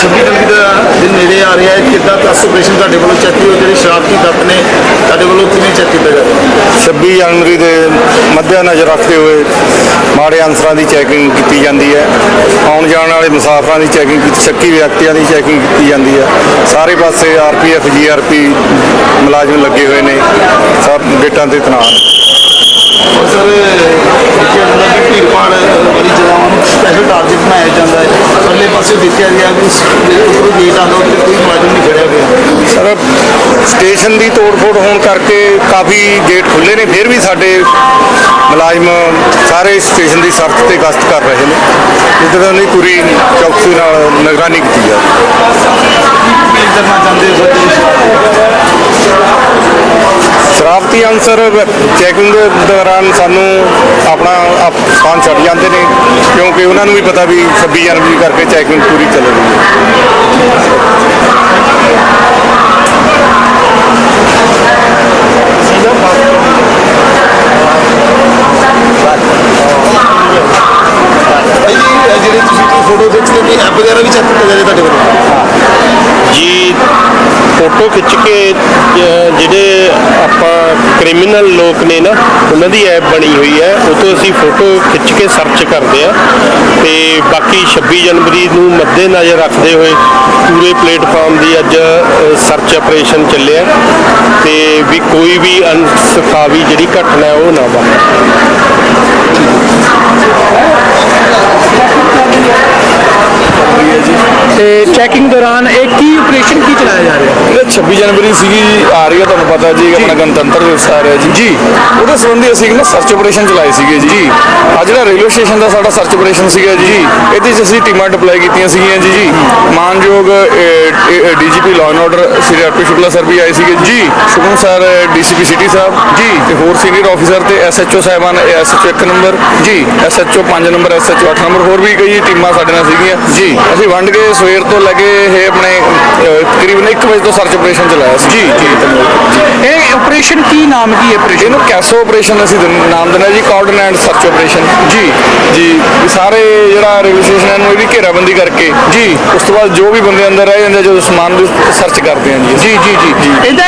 26 ਜਨਵਰੀ ਦਾ ਦਿਨ ਨੇੜੇ ਆ ਰਿਹਾ ਹੈ ਕਿੱਦਾਂ ਦੱਸ ਆਪਰੇਸ਼ਨ ਤੁਹਾਡੇ ਵੱਲੋਂ ਚੈੱਕ ਹੋ ਜਿਹੜੇ ਸ਼ਰਾਰਤੀ ਤੱਤ ਨੇ ਤੁਹਾਡੇ ਵੱਲੋਂ ਕਿਵੇਂ ਚੈੱਕ ਕੀਤਾ ਜਾ ਰਿਹਾ 26 ਜਨਵਰੀ ਦੇ ਮੱਦੇਨਜ਼ਰ ਰੱਖਦੇ ਹੋਏ ਮਾੜੇ ਅਨਸਰਾਂ ਦੀ ਚੈਕਿੰਗ ਕੀਤੀ ਜਾਂਦੀ ਹੈ। ਆਉਣ ਜਾਣ ਵਾਲੇ ਮੁਸਾਫਰਾਂ ਦੀ ਚੈਕਿੰਗ ਕੀਤੀ ਸ਼ੱਕੀ ਵਿਅਕਤੀਆਂ ਦੀ ਚੈਕਿੰਗ ਕੀਤੀ ਜਾਂਦੀ ਹੈ। ਸਾਰੇ ਪਾਸੇ ਆਰਪੀਐਫ ਜੀਆਰਪੀ ਮੁਲਾਜ਼ਮ ਲੱਗੇ ਹੋਏ ਨੇ। ਸਭ ਗੇਟਾਂ ਤੇ ਤੈਨਾਤ ਸਰ ਕਿ ਭੀੜ ਭਾੜ ਵਾਲੀ ਜਗ੍ਹਾਵਾਂ ਨੂੰ ਸਪੈਸ਼ਲ ਟਾਰਗੇਟ ਬਣਾਇਆ ਜਾਂਦਾ ਹੈ? ਪਾਸੇ ਦੇਖਿਆ ਗਿਆ ਕਿ ਜਿਹੜੇ ਉੱਪਰੋਂ ਗੇਟ ਆਉਂਦਾ ਉੱਤੇ ਕੋਈ ਮੁਲਾਜ਼ਮ ਨਹੀਂ ਖੜਿਆ ਹੋਇਆ। ਸਰ ਸਟੇਸ਼ਨ ਦੀ ਤੋੜ-ਫੋੜ ਹੋਣ ਕਰਕੇ ਕਾਫੀ ਗੇਟ ਖੁੱਲੇ ਨੇ ਫਿਰ ਵੀ ਸਾਡੇ ਮੁਲਾਜ਼ਮ ਸਾਰੇ ਸਟੇਸ਼ਨ ਦੀ ਸਰਤ ਤੇ ਗਸ਼ਤ ਕਰ ਰਹੇ ਨੇ। ਇਸ ਤਰ੍ਹਾਂ ਦੀ ਪੂਰੀ ਚੌਕਸੀ ਨਾਲ ਨਿਗਰਾਨੀ ਕੀਤੀ ਜਾ ਰਹੀ। ਹੈ ਕੀ ਕਰਨਾ ਚਾਹੁੰਦੇ ਹੋ ਅਨਸਰ ਚੈਕਿੰਗ ਦੇ ਦੌਰਾਨ ਸਾਨੂੰ ਆਪਣਾ ਆਪ- ਸਥਾਨ ਛੱਡ ਜਾਂਦੇ ਨੇ ਕਿਉਂਕਿ ਉਹਨਾਂ ਨੂੰ ਵੀ ਪਤਾ ਵੀ 26 ਜਨਵਰੀ ਕਰਕੇ ਚੈਕਿੰਗ ਪੂਰੀ ਚੱਲ ਰਹੀ ਹੈ। ਭਾਈ ਜੀ ਇਹ ਜਿਹੜੇ ਤੁਸੀਂ ਫੋਟੋ ਖਿੱਚਦੇ ਨੇ ਐਪ ਵਗੈਰਾ ਵੀ ਚੈੱਕ ਕੀਤਾ ਜਾ ਰਿਹਾ ਤੁਹਾਡੇ ਵੱਲੋਂ? ਜੀ ਫੋਟੋ ਖਿੱਚ ਕੇ ਅ, ਜਿਹੜੇ ਆਪਾਂ ਕ੍ਰਿਮੀਨਲ ਲੋਕ ਨੇ ਨਾ ਉਹਨਾਂ ਦੀ ਐਪ ਬਣੀ ਹੋਈ ਹੈ। ਉਹ ਤੋਂ ਅਸੀਂ ਫੋਟੋ ਖਿੱਚ ਕੇ ਸਰਚ ਕਰਦੇ ਆ ਤੇ ਬਾਕੀ 26 ਜਨਵਰੀ ਨੂੰ ਮੱਦੇ ਨਜ਼ਰ ਰੱਖਦੇ ਹੋਏ ਪੂਰੇ ਪਲੇਟਫਾਰਮ ਦੀ ਅੱਜ ਸਰਚ ਆਪਰੇਸ਼ਨ ਚੱਲਿਆ ਤੇ ਵੀ ਕੋਈ ਵੀ ਅਨਸਖਾਵੀ ਜਿਹੜੀ ਘਟਨਾ ਹੈ ਉਹ ਨਾ ਵਾਪਰੇ। ਤੇ ਚੈਕਿੰਗ ਦੌਰਾਨ ਕੀ ਆਪਰੇਸ਼ਨ ਕੀ ਚਲਾਇਆ ਜਾ ਰਿਹਾ? ਇਹ 26 ਜਨਵਰੀ ਸੀਗੀ ਆ ਰਹੀ ਹੈ ਤੁਹਾਨੂੰ ਪਤਾ ਜੀ ਆਪਣਾ ਗਣਤੰਤਰ ਦਿਵਸ ਆ ਰਿਹਾ ਜੀ। ਜੀ। ਉਹਦੇ ਸੰਬੰਧੀ ਅਸੀਂ ਨਾ ਸਰਚ ਆਪਰੇਸ਼ਨ ਚਲਾਏ ਸੀਗੇ ਜੀ। ਜੀ। ਆ ਜਿਹੜਾ ਰੇਲਵੇ ਸਟੇਸ਼ਨ ਦਾ ਸਾਡਾ ਸਰਚ ਆਪਰੇਸ਼ਨ ਸੀਗਾ ਜੀ ਇਹਦੇ 'ਚ ਅਸੀਂ ਟੀਮਾਂ ਡਿਪਲਾਈ ਕੀਤੀਆਂ ਸੀਗੀਆਂ ਜੀ ਜੀ। ਮਾਨਯੋਗ DGP law and order Shri RP Shukla sir ਵੀ ਆਏ ਸੀਗੇ ਜੀ। Shubham sir DCP city Sahib ji. ਤੇ ਹੋਰ ਸੀਨੀਅਰ ਆਫੀਸਰ ਤੇ ਐਸਐਚਓ ਸਾਹਿਬਾਨ ਐਸਐਚਓ 1 ਨੰਬਰ ਜੀ। ਐਸਐਚਓ 5 ਨੰਬਰ ਐਸਐਚਓ 8 ਨੰਬਰ ਹੋਰ ਵੀ ਕਈ ਟੀਮਾਂ ਸਾਡੇ ਨਾਲ ਸੀਗੀਆਂ। ਜੀ। ਅਸੀਂ ਵੰਡ ਕੇ ਸਵੇਰ ਤੋਂ ਲੈ ਕੇ ਇਹ ਆਪਣੇ ਤਕਰੀਬਨ 1 ਵਜੇ ਤੋਂ ਸਰਚ ਆਪਰੇਸ਼ਨ ਚਲਾਇਆ ਸੀ। ਜੀ ਜੀ। ਇਹ ਆਪਰੇਸ਼ਨ ਕੀ ਨਾਮ ਕੀ ਆਪਰੇਸ਼ਨ ਇਹਨੂੰ ਕੈਸੋ ਆਪਰੇਸ਼ਨ ਅਸੀਂ ਨਾਮ ਦਿੰਦੇ ਜੀ ਕੋਆਰਡੀਨੇਟ ਸਰਚ ਆਪਰੇਸ਼ਨ ਜੀ। ਜੀ ਸਾਰੇ ਜਿਹੜਾ ਰੇਲਵੇ ਸਟੇਸ਼ਨ ਨੂੰ ਇਹਦੀ ਘੇਰਾਬੰਦੀ ਕਰਕੇ ਜੀ। ਉਸ ਤੋਂ ਬਾਅਦ ਜੋ ਵੀ ਬੰਦੇ ਅੰਦਰ ਰਹਿ ਜਾਂਦੇ ਜਦੋਂ ਸਮਾਨ ਦੀ ਸਰਚ ਕਰਦੇ ਆ ਜੀ ਜੀ ਜੀ। ਜੀ। ਇਹਦਾ